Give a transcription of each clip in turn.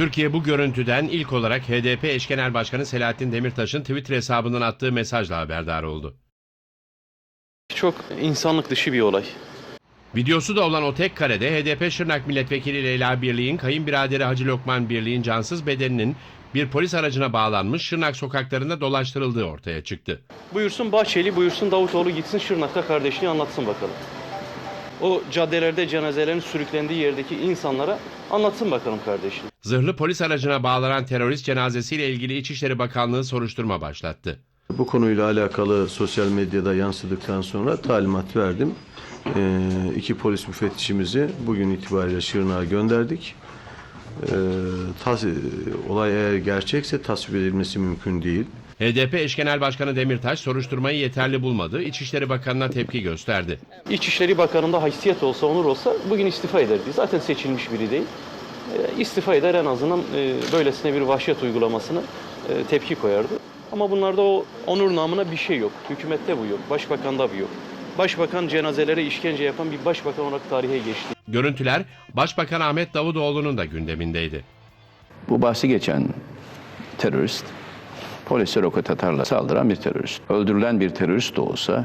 Türkiye bu görüntüden ilk olarak HDP eş genel başkanı Selahattin Demirtaş'ın Twitter hesabından attığı mesajla haberdar oldu. Çok insanlık dışı bir olay. Videosu da olan o tek karede HDP Şırnak Milletvekili Leyla Birliğin kayınbiraderi Hacı Lokman Birliğin cansız bedeninin bir polis aracına bağlanmış Şırnak sokaklarında dolaştırıldığı ortaya çıktı. Buyursun Bahçeli, buyursun Davutoğlu gitsin Şırnak'ta kardeşliği anlatsın bakalım. O caddelerde cenazelerin sürüklendiği yerdeki insanlara anlatsın bakalım kardeşliği. Zırhlı polis aracına bağlanan terörist cenazesiyle ilgili İçişleri Bakanlığı soruşturma başlattı. Bu konuyla alakalı sosyal medyada yansıdıktan sonra talimat verdim. Ee, iki polis müfettişimizi bugün itibariyle Şırnak'a gönderdik. Ee, tas- olay eğer gerçekse tasvip edilmesi mümkün değil. HDP eş genel başkanı Demirtaş soruşturmayı yeterli bulmadı. İçişleri Bakanı'na tepki gösterdi. İçişleri Bakanı'nda haysiyet olsa, onur olsa bugün istifa ederdi. Zaten seçilmiş biri değil. E, istifa eder en azından e, böylesine bir vahşet uygulamasına e, tepki koyardı. Ama bunlarda o onur namına bir şey yok. Hükümette bu yok, başbakanda bu yok. Başbakan cenazelere işkence yapan bir başbakan olarak tarihe geçti. Görüntüler Başbakan Ahmet Davutoğlu'nun da gündemindeydi. Bu bahsi geçen terörist, polise roket atarla saldıran bir terörist. Öldürülen bir terörist de olsa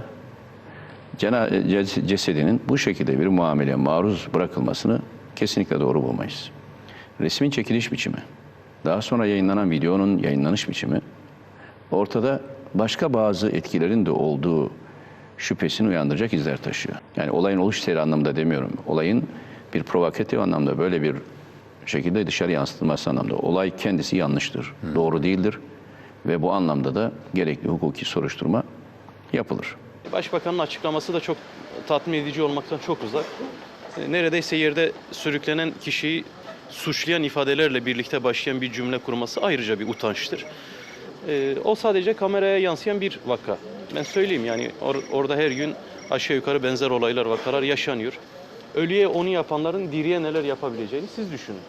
cesedinin bu şekilde bir muameleye maruz bırakılmasını kesinlikle doğru bulmayız. Resmin çekiliş biçimi, daha sonra yayınlanan videonun yayınlanış biçimi ortada başka bazı etkilerin de olduğu şüphesini uyandıracak izler taşıyor. Yani olayın oluş seyri anlamda demiyorum. Olayın bir provokatif anlamda böyle bir şekilde dışarı yansıtılması anlamda. Olay kendisi yanlıştır, doğru değildir ve bu anlamda da gerekli hukuki soruşturma yapılır. Başbakanın açıklaması da çok tatmin edici olmaktan çok uzak. E, Neredeyse yerde sürüklenen kişiyi suçlayan ifadelerle birlikte başlayan bir cümle kurması ayrıca bir utançtır. E, O sadece kameraya yansıyan bir vaka. Ben söyleyeyim yani or- orada her gün aşağı yukarı benzer olaylar, vakalar yaşanıyor. Ölüye onu yapanların diriye neler yapabileceğini siz düşünün.